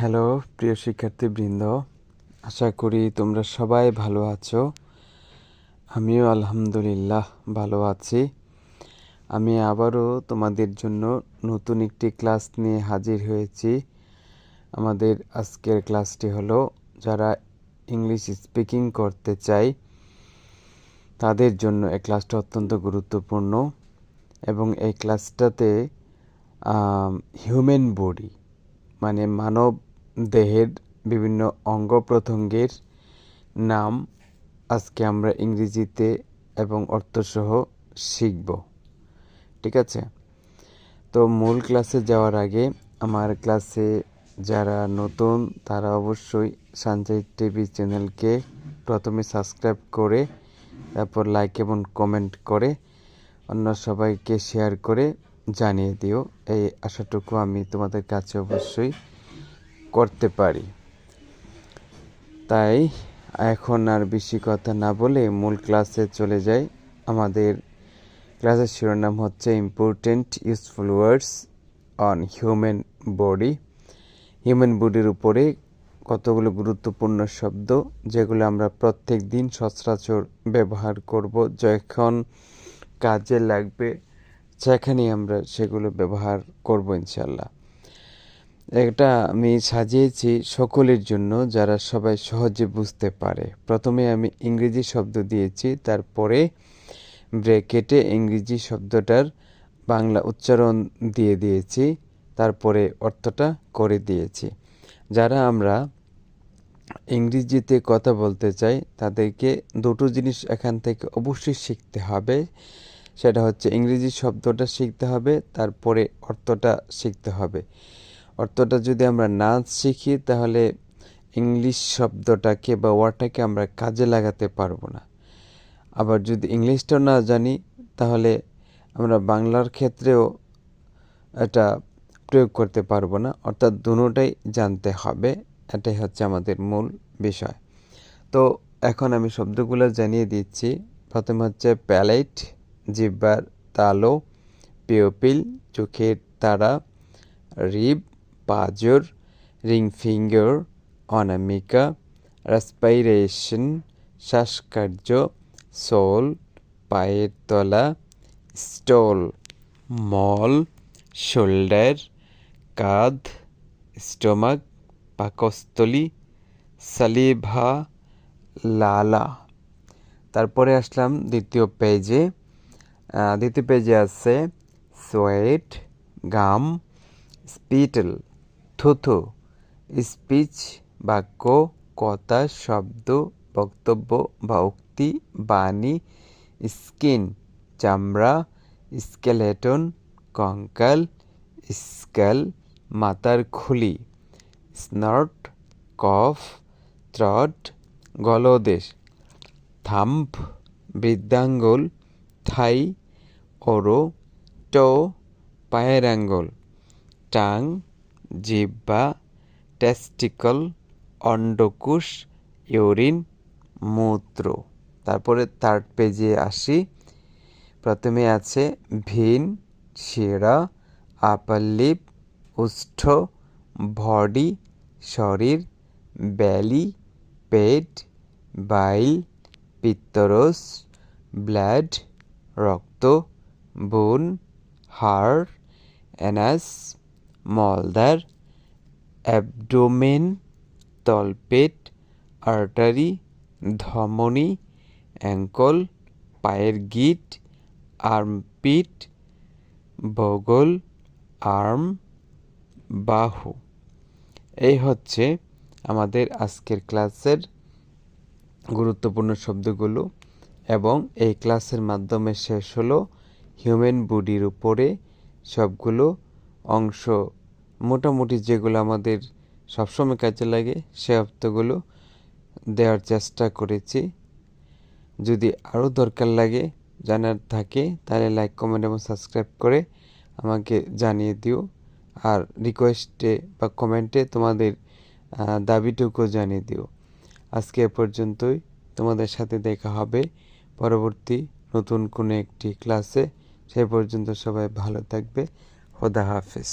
Hello, প্রিয় শিক্ষার্থীবৃন্দ। আশা করি তোমরা সবাই ভালো আছো। আমিও আলহামদুলিল্লাহ ভালো আছি। আমি আবারও তোমাদের জন্য নতুন একটি ক্লাস নিয়ে হাজির হয়েছি। আমাদের আজকের ক্লাসটি হলো, যারা ইংলিশ স্পিকিং করতে চাই, তাদের জন্য এই ক্লাসটা অত্যন্ত গুরুত্বপূর্ণ এবং এই ক্লাসটাতে হিউম্যান বডি মানে মানব দেহের বিভিন্ন অঙ্গ প্রত্যঙ্গের নাম আজকে আমরা ইংরেজিতে এবং অর্থসহ শিখব। ঠিক আছে? তো মূল ক্লাসে যাওয়ার আগে আমার ক্লাসে যারা নতুন, তারা অবশ্যই সঞ্জয় টিভি চ্যানেলকে প্রথমে সাবস্ক্রাইব করে, তারপর লাইক এবং কমেন্ট করে, অন্য সবাইকে শেয়ার করে জানিয়ে দিও। এই আশাটুকু আমি তোমাদের কাছে অবশ্যই করতে পারি। তাই এখন আর বেশি কথা না বলে মূল ক্লাসে চলে যাই। আমাদের ক্লাসের শিরোনাম হচ্ছে important useful words on human body human বডির উপরে কতগুলো গুরুত্বপূর্ণ শব্দ, যেগুলো আমরা প্রত্যেক দিন সচরাচর ব্যবহার করব, যখন কাজে লাগবে সেখানেই আমরা সেগুলো ব্যবহার করব ইনশাল্লাহ এটা আমি সাজিয়েছি সকলের জন্য যারা সবাই সহজে বুঝতে পারে। প্রথমে আমি ইংরেজি শব্দ দিয়েছি, তারপরে ব্রেকেটে ইংরেজি শব্দটার বাংলা উচ্চারণ দিয়ে দিয়েছি, তারপরে অর্থটা করে দিয়েছি। যারা আমরা ইংরেজিতে কথা বলতে চাই, তাদেরকে দুটো জিনিস এখান থেকে অবশ্যই শিখতে হবে। সেটা হচ্ছে ইংরেজি শব্দটা শিখতে হবে, তারপরে অর্থটা শিখতে হবে। অর্থটা যদি আমরা না শিখি, তাহলে ইংলিশ শব্দটাকে বা ওয়ার্ডটাকে আমরা কাজে লাগাতে পারব না। আবার যদি ইংলিশটাও না জানি, তাহলে আমরা বাংলার ক্ষেত্রেও এটা প্রয়োগ করতে পারব না। অর্থাৎ দুটোটাই জানতে হবে, এটাই হচ্ছে আমাদের মূল বিষয়। তো এখন আমি শব্দগুলো জানিয়ে দিচ্ছি। প্রথমে হচ্ছে প্যালেট, জিব্বার তালো, পিওপিল, চোখের তারা, রিব পাজর রিং ফিঙ্গার অনামিকা রেসপাইরেশন শ্বাসকার্য সোল পায়ের তলা স্টল মল শোল্ডার কাঁধ স্টোমাক পাকস্থলী সালিভা লালা তারপরে আসলাম দ্বিতীয় পেজে দ্বিতীয় পেজে আছে সোয়েট গাম স্পিটল থুথু স্পিচ, বাক্য, কথা, শব্দ, বক্তব্য বা উক্তি বাণী, স্কিন, চামড়া, স্কেলেটন, কঙ্কাল, স্কেল মাতার খুলি, স্নট, কফ, ত্রট, গলদেশ, থাম্প, বৃদ্ধাঙ্গুল, থাই, ওরো, টো পায়ের আঙ্গুল টাং জিব্বা টেস্টিকল অন্ডকুশ ইউরিন, মূত্র। তারপরে থার্ড পেজে আসি। প্রথমে আছে ভিন, শিরা আপার লিপ উষ্ঠ বডি শরীর ব্যালি পেট বাইল পিত্তরস ব্লাড রক্ত বোন হাড় অ্যানাস মলদার অ্যাবডোমেন তলপেট, আর্টারি, ধমনী, অ্যাঙ্কল, পায়ের গিট, আর্মপিট, বগল, আর্ম, বাহু। এই হচ্ছে আমাদের আজকের ক্লাসের গুরুত্বপূর্ণ শব্দগুলো এবং এই ক্লাসের মাধ্যমে শেষ হলো। হিউম্যান বডির উপরে সবগুলো অংশ। মোটামুটি যেগুলো আমাদের সবসময় কাজে লাগে, সে অর্থগুলো দেওয়ার চেষ্টা করেছি। যদি আরও দরকার লাগে, জানার থাকে, তাহলে লাইক কমেন্ট এবং সাবস্ক্রাইব করে আমাকে জানিয়ে দিও। আর রিকোয়েস্টে বা কমেন্টে তোমাদের দাবিটুকু জানিয়ে দিও। আজকে এ পর্যন্তই। তোমাদের সাথে দেখা হবে পরবর্তী নতুন কোনো একটি ক্লাসে সে পর্যন্ত সবাই ভালো থাকবে। খোদা হাফেজ